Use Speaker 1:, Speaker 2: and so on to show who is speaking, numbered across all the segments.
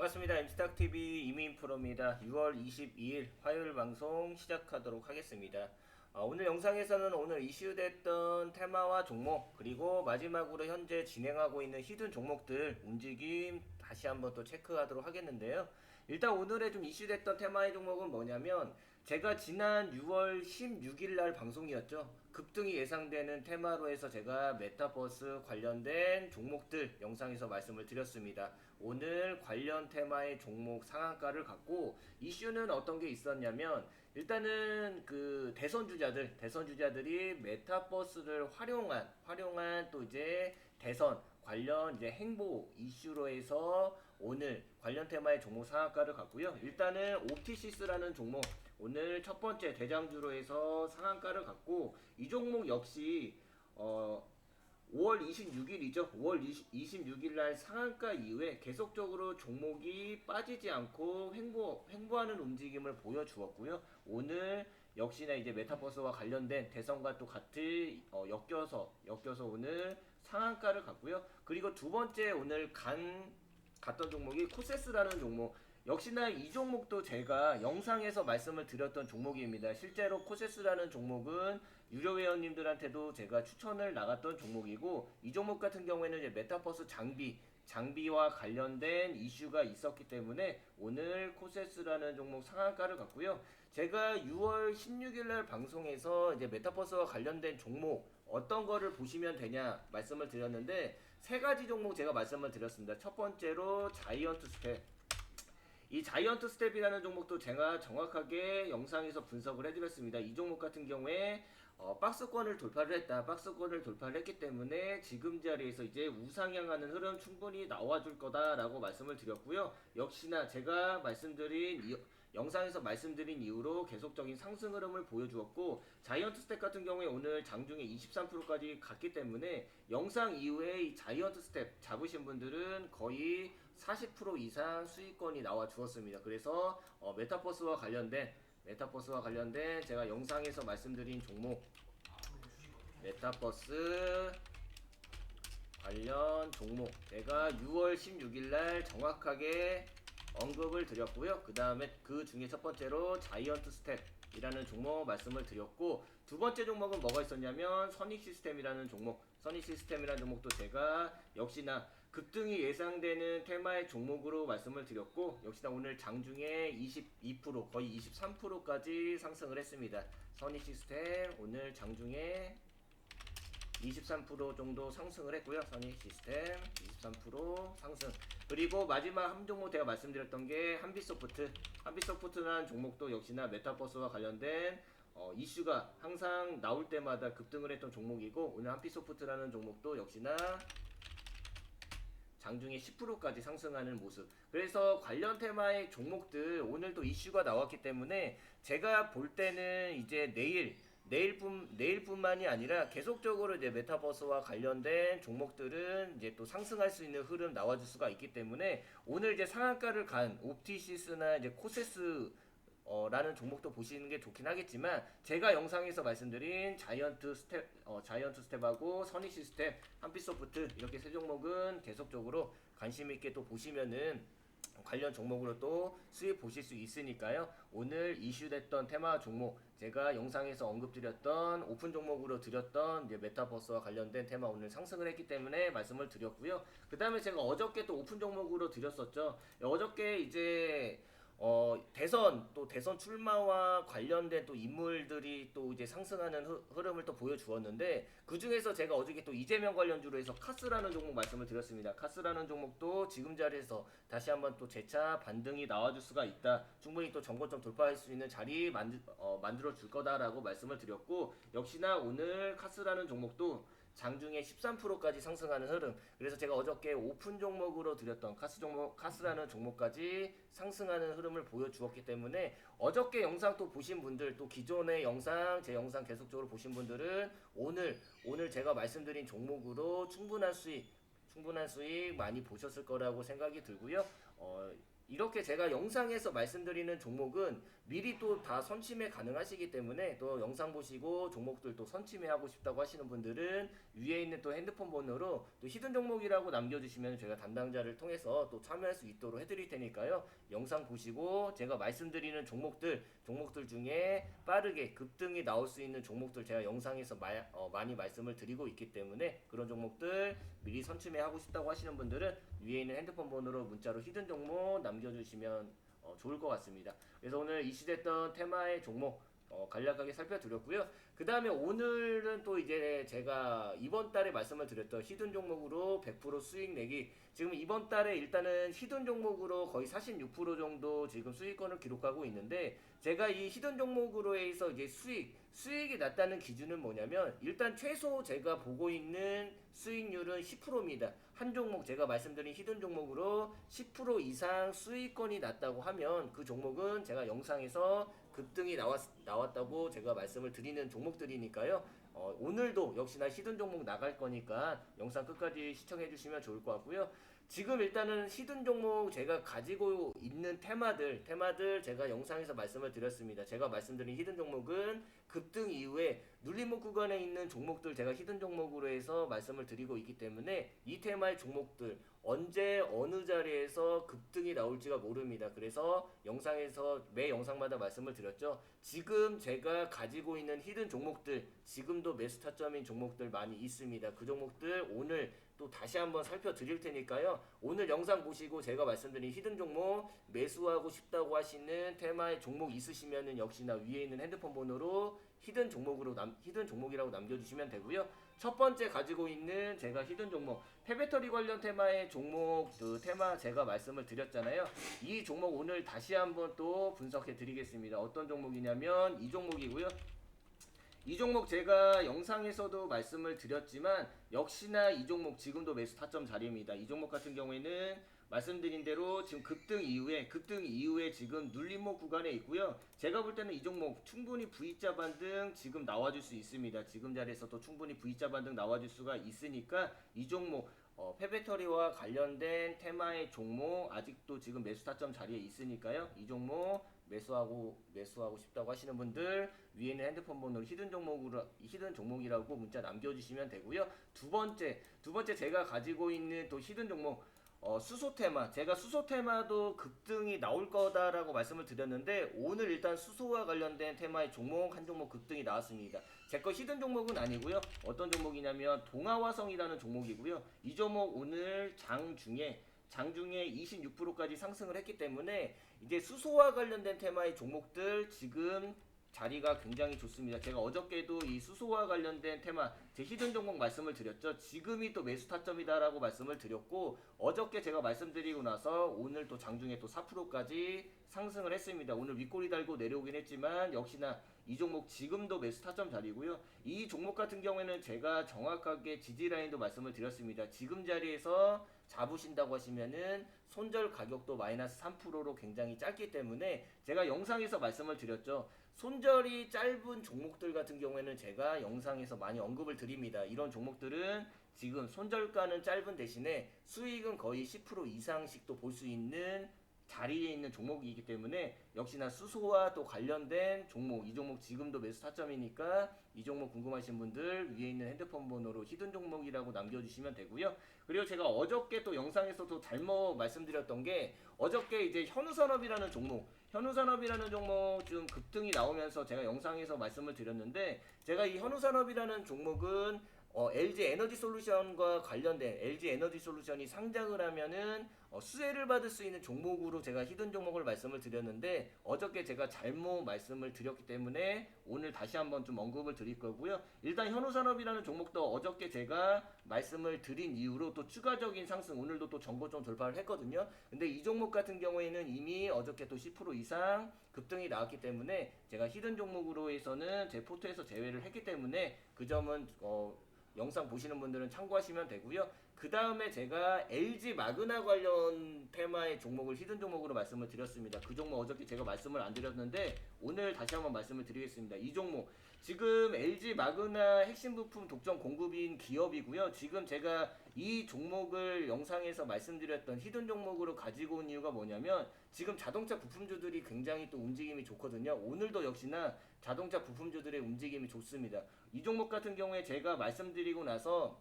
Speaker 1: 반갑습니다. MC탁TV 이민 프로입니다. 6월 22일 화요일 방송 시작하도록 하겠습니다. 어, 오늘 영상에서는 오늘 이슈됐던 테마와 종목 그리고 마지막으로 현재 진행하고 있는 히든 종목들 움직임 다시 한번 또 체크하도록 하겠는데요. 일단 오늘의 좀 이슈됐던 테마의 종목은 뭐냐면 제가 지난 6월 16일 날 방송이었죠. 급등이 예상되는 테마로 해서 제가 메타버스 관련된 종목들 영상에서 말씀을 드렸습니다. 오늘 관련 테마의 종목 상한가를 갖고 이슈는 어떤 게 있었냐면 일단은 그 대선 주자들 대선 주자들이 메타버스를 활용한 활용한 또 이제 대선 관련 이제 행보 이슈로 해서 오늘 관련 테마의 종목 상한가를 갖고요. 일단은 옵티시스라는 종목 오늘 첫 번째 대장주로 해서 상한가를 갖고 이 종목 역시 어 5월 26일이죠. 5월 26일 날 상한가 이후에 계속적으로 종목이 빠지지 않고 횡보, 횡보하는 움직임을 보여주었고요. 오늘 역시나 이제 메타버스와 관련된 대선과 또 같이 어, 엮여서 엮여서 오늘 상한가를 갖고요. 그리고 두 번째 오늘 간 갔던 종목이 코세스라는 종목. 역시나 이 종목도 제가 영상에서 말씀을 드렸던 종목입니다. 실제로 코세스라는 종목은 유료 회원님들한테도 제가 추천을 나갔던 종목이고 이 종목 같은 경우에는 이제 메타버스 장비 장비와 관련된 이슈가 있었기 때문에 오늘 코세스라는 종목 상한가를 갖고요. 제가 6월 16일 날 방송에서 이제 메타버스와 관련된 종목 어떤 거를 보시면 되냐 말씀을 드렸는데 세 가지 종목 제가 말씀을 드렸습니다. 첫 번째로 자이언트 스텝 이 자이언트 스텝이라는 종목도 제가 정확하게 영상에서 분석을 해드렸습니다. 이 종목 같은 경우에 어, 박스권을 돌파를 했다. 박스권을 돌파를 했기 때문에 지금 자리에서 이제 우상향하는 흐름 충분히 나와줄 거다라고 말씀을 드렸고요. 역시나 제가 말씀드린 이, 영상에서 말씀드린 이후로 계속적인 상승 흐름을 보여주었고 자이언트 스텝 같은 경우에 오늘 장중에 23%까지 갔기 때문에 영상 이후에 이 자이언트 스텝 잡으신 분들은 거의 40% 이상 수익권이 나와 주었습니다. 그래서 어, 메타버스와 관련된 메타버스와 관련된 제가 영상에서 말씀드린 종목 메타버스 관련 종목 제가 6월 16일 날 정확하게 언급을 드렸고요. 그 다음에 그 중에 첫 번째로 자이언트 스텝이라는 종목 말씀을 드렸고 두 번째 종목은 뭐가 있었냐면 선익 시스템이라는 종목 선익 시스템이라는 종목도 제가 역시나 급등이 예상되는 테마의 종목으로 말씀을 드렸고 역시나 오늘 장중에 22% 거의 23%까지 상승을 했습니다. 선익 시스템 오늘 장중에 23% 정도 상승을 했고요. 선익 시스템 23% 상승. 그리고 마지막 한 종목 제가 말씀드렸던 게 한빛소프트. 한빛소프트라는 종목도 역시나 메타버스와 관련된 어, 이슈가 항상 나올 때마다 급등을 했던 종목이고 오늘 한빛소프트라는 종목도 역시나 장중에 10%까지 상승하는 모습. 그래서 관련 테마의 종목들 오늘 또 이슈가 나왔기 때문에 제가 볼 때는 이제 내일 내일뿐 내일뿐만이 아니라 계속적으로 이제 메타버스와 관련된 종목들은 이제 또 상승할 수 있는 흐름 나와줄 수가 있기 때문에 오늘 이제 상한가를 간 옵티시스나 이제 코세스 어, 라는 종목도 보시는 게 좋긴 하겠지만 제가 영상에서 말씀드린 자이언트 스텝 어, 자이언트 스텝하고 선익 시스템 한빛소프트 이렇게 세 종목은 계속적으로 관심 있게 또 보시면은 관련 종목으로 또 수익 보실 수 있으니까요. 오늘 이슈됐던 테마 종목 제가 영상에서 언급드렸던 오픈 종목으로 드렸던 메타버스와 관련된 테마 오늘 상승을 했기 때문에 말씀을 드렸고요. 그 다음에 제가 어저께 또 오픈 종목으로 드렸었죠. 어저께 이제 어, 대선 또 대선 출마와 관련된 또 인물들이 또 이제 상승하는 흐, 흐름을 또 보여주었는데 그 중에서 제가 어저께 또 이재명 관련주로 해서 카스라는 종목 말씀을 드렸습니다. 카스라는 종목도 지금 자리에서 다시 한번 또 재차 반등이 나와줄 수가 있다. 충분히 또 정고점 돌파할 수 있는 자리 만들 어, 만들어 줄 거다라고 말씀을 드렸고 역시나 오늘 카스라는 종목도 장중에 13%까지 상승하는 흐름. 그래서 제가 어저께 오픈 종목으로 드렸던 카스 종목, 카스라는 종목까지 상승하는 흐름을 보여주었기 때문에 어저께 영상 또 보신 분들, 또 기존의 영상, 제 영상 계속적으로 보신 분들은 오늘, 오늘 제가 말씀드린 종목으로 충분한 수익, 충분한 수익 많이 보셨을 거라고 생각이 들고요. 어, 이렇게 제가 영상에서 말씀드리는 종목은 미리 또 다 선침해 가능하시기 때문에 또 영상 보시고 종목들 또 선침해 하고 싶다고 하시는 분들은 위에 있는 또 핸드폰 번호로 또 히든 종목이라고 남겨주시면 저희가 담당자를 통해서 또 참여할 수 있도록 해드릴 테니까요. 영상 보시고 제가 말씀드리는 종목들 종목들 중에 빠르게 급등이 나올 수 있는 종목들 제가 영상에서 마, 어, 많이 말씀을 드리고 있기 때문에 그런 종목들 미리 선침해 하고 싶다고 하시는 분들은 위에 있는 핸드폰 번호로 문자로 히든 종목 남 겨주시면 어, 좋을 것 같습니다. 그래서 오늘 이슈됐던 테마의 종목 어, 간략하게 살펴드렸고요. 그 다음에 오늘은 또 이제 제가 이번 달에 말씀을 드렸던 히든 종목으로 100% 수익 내기 지금 이번 달에 일단은 히든 종목으로 거의 46% 정도 지금 수익권을 기록하고 있는데 제가 이 히든 종목으로 해서 이제 수익 수익이 났다는 기준은 뭐냐면 일단 최소 제가 보고 있는 수익률은 10%입니다. 한 종목 제가 말씀드린 히든 종목으로 10% 이상 수익권이 났다고 하면 그 종목은 제가 영상에서 급등이 나왔, 나왔다고 제가 말씀을 드리는 종목들이니까요. 어, 오늘도 역시나 히든 종목 나갈 거니까 영상 끝까지 시청해 주시면 좋을 것 같고요. 지금 일단은 히든 종목 제가 가지고 있는 테마들, 테마들 제가 영상에서 말씀을 드렸습니다. 제가 말씀드린 히든 종목은 급등 이후에 눌림목 구간에 있는 종목들 제가 히든 종목으로 해서 말씀을 드리고 있기 때문에 이 테마의 종목들 언제 어느 자리에서 급등이 나올지가 모릅니다. 그래서 영상에서 매 영상마다 말씀을 드렸죠. 지금 제가 가지고 있는 히든 종목들 지금도 매수 타점인 종목들 많이 있습니다. 그 종목들 오늘 또 다시 한번 살펴드릴 테니까요. 오늘 영상 보시고 제가 말씀드린 히든 종목 매수하고 싶다고 하시는 테마의 종목 있으시면은 역시나 위에 있는 핸드폰 번호로 히든 종목으로 남 히든 종목이라고 남겨주시면 되고요. 첫 번째 가지고 있는 제가 히든 종목 폐배터리 관련 테마의 종목 그 테마 제가 말씀을 드렸잖아요. 이 종목 오늘 다시 한번 또 분석해 드리겠습니다. 어떤 종목이냐면 이 종목이고요. 이 종목 제가 영상에서도 말씀을 드렸지만 역시나 이 종목 지금도 매수 타점 자리입니다. 이 종목 같은 경우에는 말씀드린 대로 지금 급등 이후에 급등 이후에 지금 눌림목 구간에 있고요. 제가 볼 때는 이 종목 충분히 V자 반등 지금 나와줄 수 있습니다. 지금 자리에서도 충분히 V자 반등 나와줄 수가 있으니까 이 종목 어, 폐배터리와 관련된 테마의 종목 아직도 지금 매수 타점 자리에 있으니까요. 이 종목 매수하고 매수하고 싶다고 하시는 분들 위에 있는 핸드폰 번호로 히든 종목으로 히든 종목이라고 문자 남겨주시면 되고요. 두 번째 두 번째 제가 가지고 있는 또 히든 종목 어, 수소 테마 제가 수소 테마도 급등이 나올 거다라고 말씀을 드렸는데 오늘 일단 수소와 관련된 테마의 종목 한 종목 급등이 나왔습니다. 제 거 히든 종목은 아니고요. 어떤 종목이냐면 동아화성이라는 종목이고요. 이 종목 오늘 장 중에 장중에 26%까지 상승을 했기 때문에 이제 수소와 관련된 테마의 종목들 지금 자리가 굉장히 좋습니다. 제가 어저께도 이 수소와 관련된 테마 제 히든 종목 말씀을 드렸죠. 지금이 또 매수 타점이다라고 말씀을 드렸고 어저께 제가 말씀드리고 나서 오늘 또 장중에 또 4%까지 상승을 했습니다. 오늘 윗꼬리 달고 내려오긴 했지만 역시나 이 종목 지금도 매수 타점 자리고요. 이 종목 같은 경우에는 제가 정확하게 지지 라인도 말씀을 드렸습니다. 지금 자리에서 잡으신다고 하시면은 손절 가격도 마이너스 3%로 굉장히 짧기 때문에 제가 영상에서 말씀을 드렸죠. 손절이 짧은 종목들 같은 경우에는 제가 영상에서 많이 언급을 드립니다. 이런 종목들은 지금 손절가는 짧은 대신에 수익은 거의 10% 이상씩도 볼 수 있는 자리에 있는 종목이기 때문에 역시나 수소와 또 관련된 종목 이 종목 지금도 매수 타점이니까 이 종목 궁금하신 분들 위에 있는 핸드폰 번호로 히든 종목이라고 남겨주시면 되고요. 그리고 제가 어저께 또 영상에서도 잘못 말씀드렸던 게 어저께 이제 현우산업이라는 종목 현우산업이라는 종목 지금 급등이 나오면서 제가 영상에서 말씀을 드렸는데 제가 이 현우산업이라는 종목은 어, LG 에너지 솔루션과 관련된 LG 에너지 솔루션이 상장을 하면은 어, 수혜를 받을 수 있는 종목으로 제가 히든 종목을 말씀을 드렸는데 어저께 제가 잘못 말씀을 드렸기 때문에 오늘 다시 한번 좀 언급을 드릴 거고요. 일단 현우산업이라는 종목도 어저께 제가 말씀을 드린 이후로 또 추가적인 상승 오늘도 또 정고점 돌파를 했거든요. 근데 이 종목 같은 경우에는 이미 어저께 또 10% 이상 급등이 나왔기 때문에 제가 히든 종목으로 해서는 제 포트에서 제외를 했기 때문에 그 점은 어, 영상 보시는 분들은 참고하시면 되고요. 그 다음에 제가 LG 마그나 관련 테마의 종목을 히든 종목으로 말씀을 드렸습니다. 그 종목 어저께 제가 말씀을 안 드렸는데 오늘 다시 한번 말씀을 드리겠습니다. 이 종목 지금 LG 마그나 핵심 부품 독점 공급인 기업이고요. 지금 제가 이 종목을 영상에서 말씀드렸던 히든 종목으로 가지고 온 이유가 뭐냐면 지금 자동차 부품주들이 굉장히 또 움직임이 좋거든요. 오늘도 역시나 자동차 부품주들의 움직임이 좋습니다. 이 종목 같은 경우에 제가 말씀드리고 나서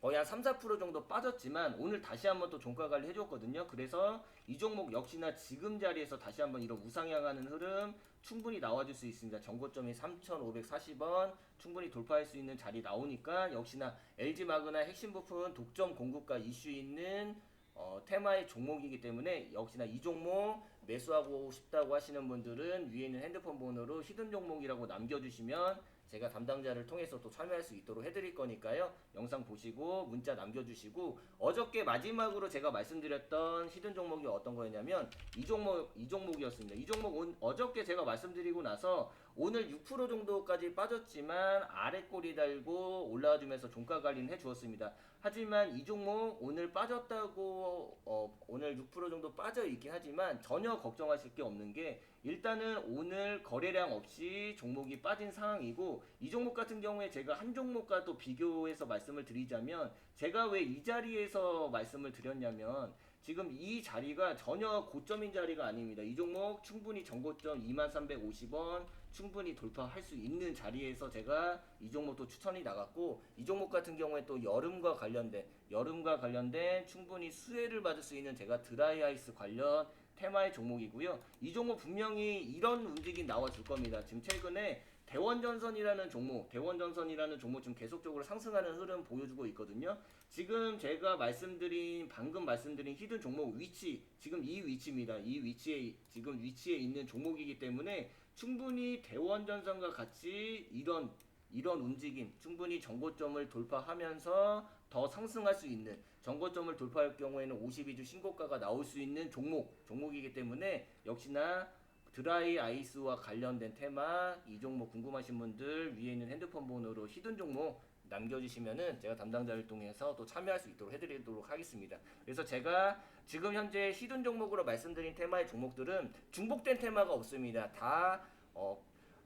Speaker 1: 거의 한 3, 4% 정도 빠졌지만 오늘 다시 한번 또 종가 관리 해줬거든요. 그래서 이 종목 역시나 지금 자리에서 다시 한번 이런 우상향하는 흐름 충분히 나와줄 수 있습니다. 정고점이 3,540원 충분히 돌파할 수 있는 자리 나오니까 역시나 LG 마그나 핵심 부품 독점 공급과 이슈 있는 어, 테마의 종목이기 때문에 역시나 이 종목 매수하고 싶다고 하시는 분들은 위에 있는 핸드폰 번호로 히든 종목이라고 남겨주시면 제가 담당자를 통해서 또 참여할 수 있도록 해드릴 거니까요. 영상 보시고 문자 남겨주시고 어저께 마지막으로 제가 말씀드렸던 히든 종목이 어떤 거였냐면 이 종목 이 종목이었습니다. 이 종목 온, 어저께 제가 말씀드리고 나서 오늘 6% 정도까지 빠졌지만 아래 꼬리 달고 올라와주면서 종가 관리는 해주었습니다. 하지만 이 종목 오늘 빠졌다고 어, 오늘 6% 정도 빠져 있긴 하지만 전혀 걱정하실 게 없는 게 일단은 오늘 거래량 없이 종목이 빠진 상황이고 이 종목 같은 경우에 제가 한 종목과 또 비교해서 말씀을 드리자면 제가 왜 이 자리에서 말씀을 드렸냐면 지금 이 자리가 전혀 고점인 자리가 아닙니다. 이 종목 충분히 전고점 2350원 충분히 돌파할 수 있는 자리에서 제가 이 종목도 추천이 나갔고 이 종목 같은 경우에 또 여름과 관련된 여름과 관련된 충분히 수혜를 받을 수 있는 제가 드라이 아이스 관련 테마의 종목이고요. 이 종목 분명히 이런 움직임 나와줄 겁니다. 지금 최근에 대원전선이라는 종목, 대원전선이라는 종목 지금 계속적으로 상승하는 흐름 보여주고 있거든요. 지금 제가 말씀드린 방금 말씀드린 히든 종목 위치, 지금 이 위치입니다. 이 위치에 지금 위치에 있는 종목이기 때문에 충분히 대원 전선과 같이 이런 이런 움직임 충분히 정고점을 돌파하면서 더 상승할 수 있는 정고점을 돌파할 경우에는 52주 신고가가 나올 수 있는 종목 종목이기 때문에 역시나 드라이 아이스와 관련된 테마 이 종목 궁금하신 분들 위에 있는 핸드폰 번호로 히든 종목 남겨주시면은 제가 담당자를 통해서 또 참여할 수 있도록 해드리도록 하겠습니다. 그래서 제가 지금 현재 히든 종목으로 말씀드린 테마의 종목들은 중복된 테마가 없습니다. 다 어,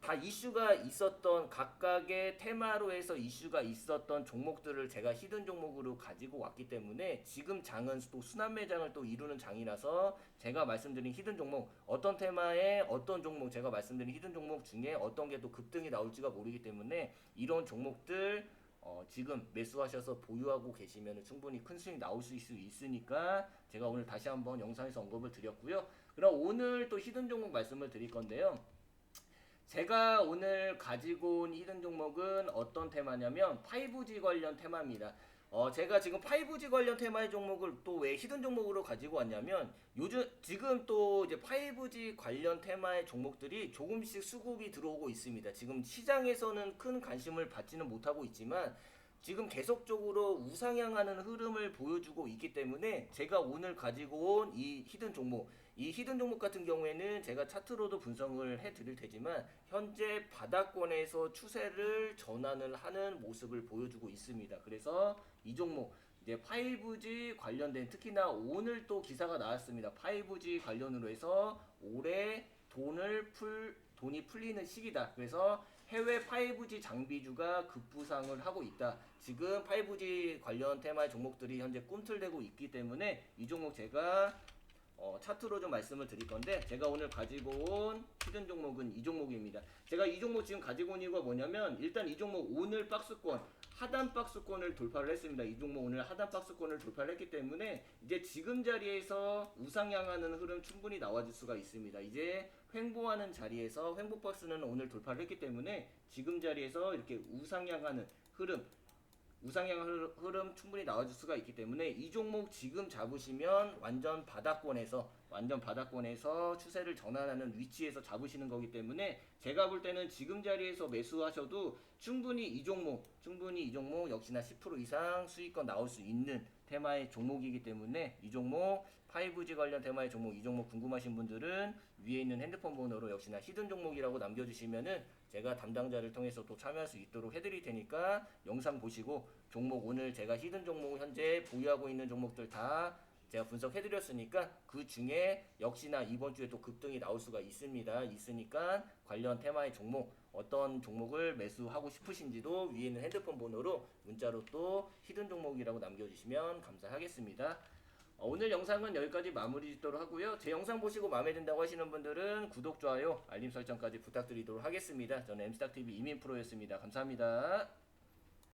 Speaker 1: 다 이슈가 있었던 각각의 테마로 해서 이슈가 있었던 종목들을 제가 히든 종목으로 가지고 왔기 때문에 지금 장은 또 순환 매장을 또 이루는 장이라서 제가 말씀드린 히든 종목 어떤 테마에 어떤 종목 제가 말씀드린 히든 종목 중에 어떤 게 또 급등이 나올지가 모르기 때문에 이런 종목들 어, 지금 매수하셔서 보유하고 계시면 충분히 큰 수익 나올 수 있, 있으니까 제가 오늘 다시 한번 영상에서 언급을 드렸고요. 그럼 오늘 또 히든 종목 말씀을 드릴 건데요. 제가 오늘 가지고 온 히든 종목은 어떤 테마냐면 5G 관련 테마입니다. 어, 제가 지금 5G 관련 테마의 종목을 또 왜 히든 종목으로 가지고 왔냐면 요즘 지금 또 이제 5G 관련 테마의 종목들이 조금씩 수급이 들어오고 있습니다. 지금 시장에서는 큰 관심을 받지는 못하고 있지만 지금 계속적으로 우상향하는 흐름을 보여주고 있기 때문에 제가 오늘 가지고 온 이 히든 종목 이 히든 종목 같은 경우에는 제가 차트로도 분석을 해 드릴 테지만 현재 바닥권에서 추세를 전환을 하는 모습을 보여주고 있습니다. 그래서 이 종목 이제 5G 관련된 특히나 오늘 또 기사가 나왔습니다. 5G 관련으로 해서 올해 돈을 풀 돈이 풀리는 시기다. 그래서 해외 5G 장비주가 급부상을 하고 있다. 지금 5G 관련 테마의 종목들이 현재 꿈틀대고 있기 때문에 이 종목 제가 어, 차트로 좀 말씀을 드릴 건데 제가 오늘 가지고 온 히든 종목은 이 종목입니다. 제가 이 종목 지금 가지고 온 이유가 뭐냐면 일단 이 종목 오늘 박스권 하단 박스권을 돌파를 했습니다. 이 종목 오늘 하단 박스권을 돌파를 했기 때문에 이제 지금 자리에서 우상향하는 흐름 충분히 나와줄 수가 있습니다. 이제 횡보하는 자리에서 횡보 박스는 오늘 돌파를 했기 때문에 지금 자리에서 이렇게 우상향하는 흐름 우상향 흐- 흐름 충분히 나와줄 수가 있기 때문에 이 종목 지금 잡으시면 완전 바닥권에서 완전 바닥권에서 추세를 전환하는 위치에서 잡으시는 거기 때문에 제가 볼 때는 지금 자리에서 매수하셔도 충분히 이 종목 충분히 이 종목 역시나 10% 이상 수익권 나올 수 있는 테마의 종목이기 때문에 이 종목 5G 관련 테마의 종목 이 종목 궁금하신 분들은 위에 있는 핸드폰 번호로 역시나 히든 종목이라고 남겨주시면은 제가 담당자를 통해서 또 참여할 수 있도록 해드릴 테니까 영상 보시고 종목 오늘 제가 히든 종목 현재 보유하고 있는 종목들 다 제가 분석해드렸으니까 그 중에 역시나 이번 주에 또 급등이 나올 수가 있습니다. 있으니까 관련 테마의 종목 어떤 종목을 매수하고 싶으신지도 위에 있는 핸드폰 번호로 문자로 또 히든 종목이라고 남겨주시면 감사하겠습니다. 어, 오늘 영상은 여기까지 마무리 짓도록 하고요. 제 영상 보시고 마음에 든다고 하시는 분들은 구독, 좋아요, 알림 설정까지 부탁드리도록 하겠습니다. 저는 엠스탁TV 이민프로였습니다. 감사합니다.